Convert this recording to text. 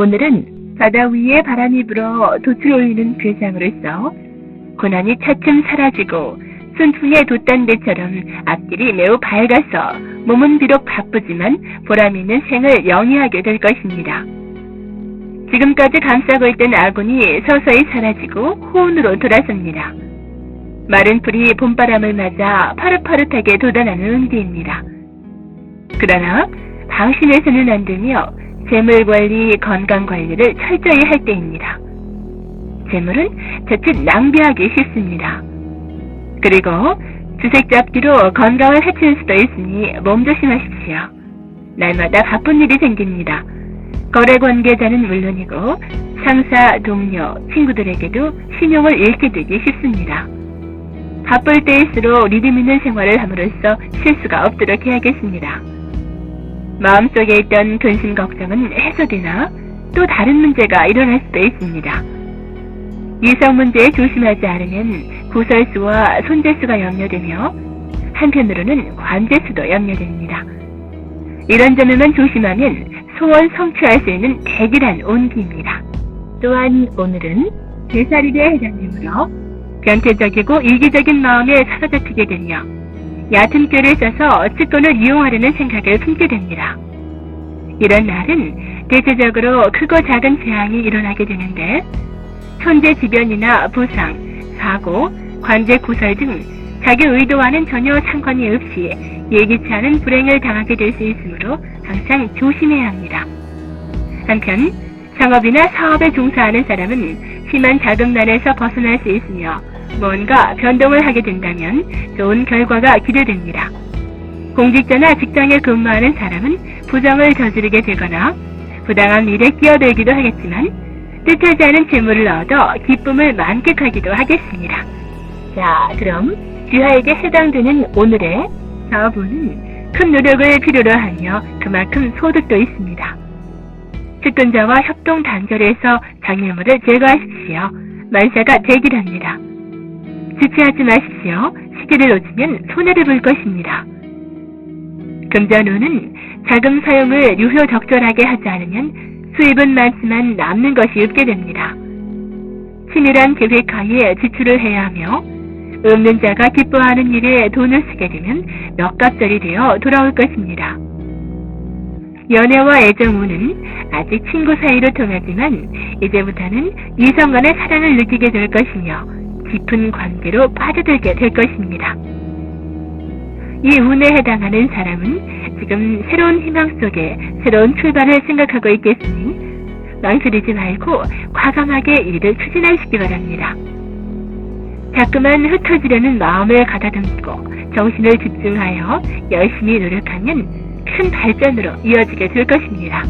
오늘은 바다 위에 바람이 불어 돛을 올리는 괴상으로서 고난이 차츰 사라지고 순풍에 돛단 배처럼 앞길이 매우 밝아서 몸은 비록 바쁘지만 보람 있는 생을 영위하게 될 것입니다. 지금까지 감싸고 있던 아군이 서서히 사라지고 호운으로 돌아섭니다. 마른 풀이 봄바람을 맞아 파릇파릇하게 돋아나는 운기입니다. 그러나 방심해서는 안 되며 재물 관리, 건강 관리를 철저히 할 때입니다. 재물은 자칫 낭비하기 쉽습니다. 그리고 주색 잡기로 건강을 해칠 수도 있으니 몸조심하십시오. 날마다 바쁜 일이 생깁니다. 거래 관계자는 물론이고 상사, 동료, 친구들에게도 신용을 잃게 되기 쉽습니다. 바쁠 때일수록 리듬 있는 생활을 함으로써 실수가 없도록 해야겠습니다. 마음속에 있던 근심 걱정은 해소되나 또 다른 문제가 일어날 수도 있습니다. 이성 문제에 조심하지 않으면 구설수와 손재수가 염려되며 한편으로는 관재수도 염려됩니다. 이런 점에만 조심하면 소원 성취할 수 있는 백일한 온기입니다. 또한 오늘은 대사일에 해당되므로 변태적이고 이기적인 마음에 사로잡히게 되며 얕은 꾀를 써서 측권을 이용하려는 생각을 품게 됩니다. 이런 날은 대체적으로 크고 작은 재앙이 일어나게 되는데 천재지변이나 부상, 사고, 관제 구설 등 자기 의도와는 전혀 상관이 없이 예기치 않은 불행을 당하게 될 수 있으므로 항상 조심해야 합니다. 한편 상업이나 사업에 종사하는 사람은 심한 자금난에서 벗어날 수 있으며 뭔가 변동을 하게 된다면 좋은 결과가 기대됩니다. 공직자나 직장에 근무하는 사람은 부정을 저지르게 되거나 부당한 일에 끼어들기도 하겠지만 뜻하지 않은 재물을 얻어 기쁨을 만끽하기도 하겠습니다. 자, 그럼 귀하에게 해당되는 오늘의 사업은 큰 노력을 필요로 하며 그만큼 소득도 있습니다. 측근자와 협동 단절해서 장애물을 제거하십시오. 만사가 되기랍니다. 지체하지 마십시오. 시기를 놓치면 손해를 볼 것입니다. 금전운은 자금 사용을 유효 적절하게 하지 않으면 수입은 많지만 남는 것이 없게 됩니다. 치밀한 계획하에 지출을 해야 하며 없는 자가 기뻐하는 일에 돈을 쓰게 되면 몇갑절이 되어 돌아올 것입니다. 연애와 애정운은 아직 친구 사이로 통하지만 이제부터는 이성 간의 사랑을 느끼게 될 것이며 깊은 관계로 빠져들게 될 것입니다. 이 운에 해당하는 사람은 지금 새로운 희망 속에 새로운 출발을 생각하고 있겠으니 망설이지 말고 과감하게 일을 추진하시기 바랍니다. 자꾸만 흩어지려는 마음을 가다듬고 정신을 집중하여 열심히 노력하면 큰 발전으로 이어지게 될 것입니다.